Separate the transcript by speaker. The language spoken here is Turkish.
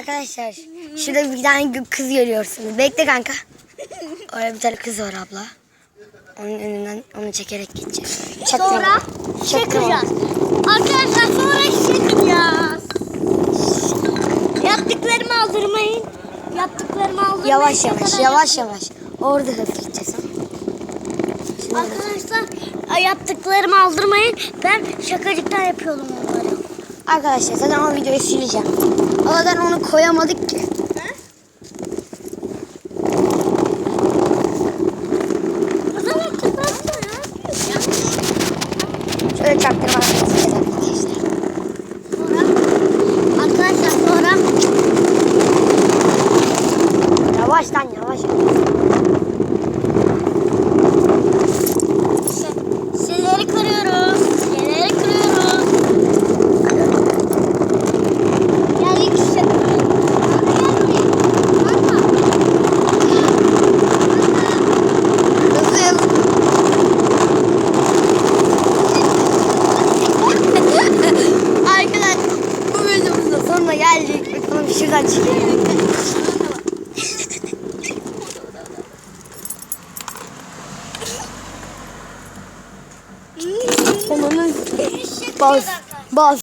Speaker 1: Arkadaşlar şurada bir tane kız görüyorsunuz. Bekle kanka. Orada bir tane kız var abla. Onun önünden onu çekerek gideceğiz. Çaktırma.
Speaker 2: Sonra çekeceğiz. Arkadaşlar sonra çekeceğiz. Yaptıklarımı aldırmayın. Yaptıklarımı aldırmayın.
Speaker 1: Yavaş yavaş yavaş yavaş. Orada hızlı gideceğiz.
Speaker 2: Arkadaşlar yaptıklarımı aldırmayın. Ben şakacıktan yapıyordum onları.
Speaker 1: Arkadaşlar zaten o videoyu sileceğim. O zaten onu koyamadık ki. Şöyle gideceğiz arkadaşlar.
Speaker 2: Sonra sonra
Speaker 1: Yavaş yavaş. Geldik. Bakalım şuradan çıkıyor. Onun baz baz